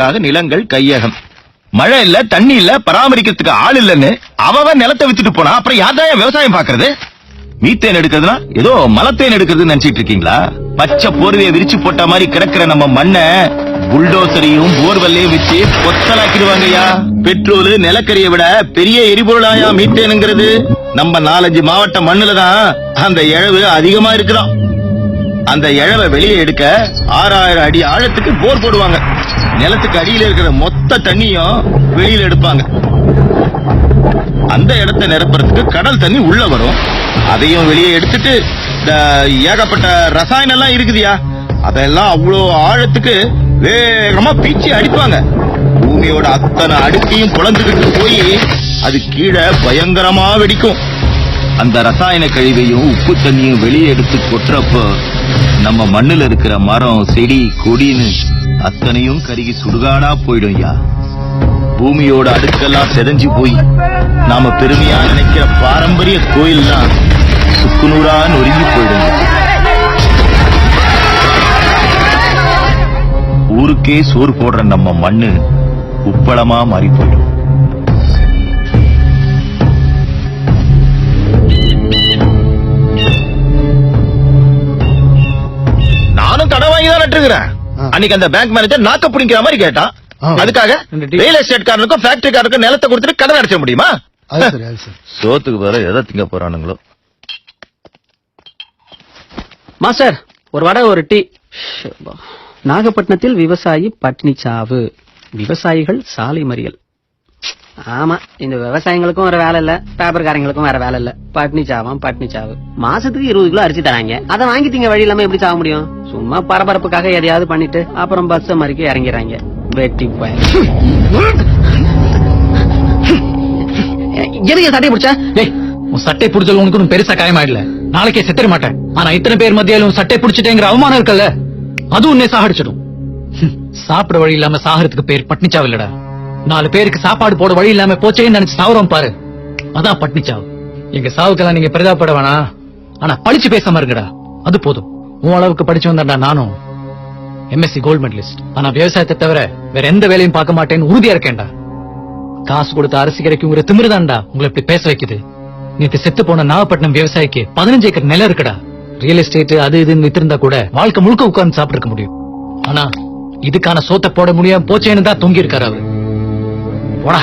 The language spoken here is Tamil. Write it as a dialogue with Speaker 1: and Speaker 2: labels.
Speaker 1: விவசாயத்துக்காக நிலங்கள் கையகம். மழை இல்ல தண்ணி இல்ல பராமரிக்கிறதுக்கு ஆள் இல்லன்னு அவன் நிலத்தை வித்துட்டு போனா அப்புறம் யார்தான் விவசாயம் பாக்குறது மீத்தேன் எடுக்கிறதுனா ஏதோ மலத்தேன் எடுக்கிறதுன்னு நினைச்சிட்டு இருக்கீங்களா? பச்சை போர்வையை விரிச்சு போட்ட மாதிரி கிடக்கிற நம்ம மண்ணை புல்டோசரையும் போர்வெல்லையும் வச்சு கொத்தலாக்கிடுவாங்கய்யா. பெட்ரோல் நிலக்கரியை விட பெரிய எரிபொருளாயா மீத்தேனுங்கிறது? நம்ம நாலஞ்சு மாவட்ட மண்ணுல தான் அந்த இழவு அதிகமா இருக்குதான் அந்த இழவை வெளியே எடுக்க ஆறாயிரம் அடி ஆழத்துக்கு போர் போடுவாங்க. நிலத்துக்கு அடியில இருக்கிற மொத்த தண்ணியும் வெளியில எடுப்பாங்க. அந்த இடத்தை நிரப்புறதுக்கு கடல் தண்ணி உள்ள வரும். அதையும் வெளியே எடுத்துட்டு இந்த ஏகப்பட்ட ரசாயனம் எல்லாம் இருக்குதியா? அதெல்லாம் அவ்வளோ ஆழத்துக்கு வேகமா பீச்சி அடிப்பாங்க. பூமியோட அத்தனை அடுக்கையும் குழந்துகிட்டு போய் அது கீழே பயங்கரமா வெடிக்கும். அந்த ரசாயன கழிவையும் உப்பு தண்ணியும் வெளியே எடுத்து கொட்டுறப்போ நம்ம மண்ணில் இருக்கிற மரம் செடி கொடின்னு அத்தனையும் கருகி சுடுகாடா போயிடும்யா. பூமியோட அடுக்கெல்லாம் செதஞ்சு போய் நாம பெருமையா நினைக்கிற பாரம்பரிய கோயில்லாம் சுக்குநூறா நொறுங்கி போயிடும் ஊருக்கே சோறு போடுற நம்ம மண்ணு உப்பளமா மாறி போயிடும் நானும் கடன் வாங்கி தான் அன்னைக்கு அந்த பேங்க் மேனேஜர் நாக்க பிடிக்கிற மாதிரி கேட்டான். அதுக்காக. ரியல் எஸ்டேட் காரனுக்கும் ஃபேக்டரி காரனுக்கும் நிலத்தை கொடுத்துட்டு கடன் அடைச்ச முடியுமா?
Speaker 2: அது சரி அது சரி.
Speaker 1: சோத்துக்கு வேற எதை திங்க போறானுங்களோ?
Speaker 3: மாஸ்டர் ஒரு வடை ஒரு டீ. நாகப்பட்டினத்தில் விவசாயி பட்டினி சாவு விவசாயிகள் சாலை மறியல். ஆமா இந்த விவசாயிங்களுக்கும் வேற வேலை இல்ல பேப்பர்காரங்களுக்கும் வேற வேலை இல்ல. பட்னி சாவம் பட்னி சாவு. மாசத்துக்கு இருபது கிலோ அரிசி தராங்க. அதை வாங்கிட்டீங்க வழி இல்லாம எப்படி சாக முடியும்? சும்மா பரபரப்புக்காக எதையாவது பண்ணிட்டு அப்புறம் பஸ் மறிக்க இறங்கிறாங்க வெட்டி போய். எதுக்கு சட்டை பிடிச்சா?
Speaker 4: உன் சட்டை பிடிச்சது உனக்கு ஒண்ணும் பெருசா காயமாயிடல. நாளைக்கே செத்துற மாட்டேன். ஆனா இத்தனை பேர் மத்தியாலும் சட்டை பிடிச்சிட்டேங்கிற அவமானம் இருக்குல்ல? அதுவும் உன்னை சாகடிச்சிடும். சாப்பிட வழி இல்லாம சாகறதுக்கு பேர் பட்னிச்சாவில்லடா இல்லடா. நாலு பேருக்கு சாப்பாடு போட வழி இல்லாம போச்சேன்னு நினைச்சு சாவரம் பாரு. அதான் பட்னிச்சாவு. எங்க சாவுக்கெல்லாம் நீங்க பிரதாப்பட வேணாம் ஆனா படிச்சு பேசாம இருங்கடா. அது போதும். உன் அளவுக்கு படிச்சு வந்தா நானும். எம்எஸ்சி கோல்ட் மெடலிஸ்ட் ஆனா விவசாயத்தை தவிர வேற எந்த வேலையும் பார்க்க மாட்டேன்னு உறுதியா இருக்கேன்டா. காசு கொடுத்த அரிசி கிடைக்குங்கிற திமிருதான்டா உங்களை இப்படி பேச வைக்குது. நேத்து செத்து போன நாகப்பட்டினம் விவசாயிக்கு பதினஞ்சு ஏக்கர் நிலம் இருக்குடா. ரியல் எஸ்டேட் அது இதுன்னு வித்திருந்தா கூட வாழ்க்கை முழுக்க உட்கார்ந்து சாப்பிட்டு முடியும். ஆனா இதுக்கான சோத்தை போட முடியாம போச்சேன்னு தான் தொங்கி இருக்காரு அவரு. போடா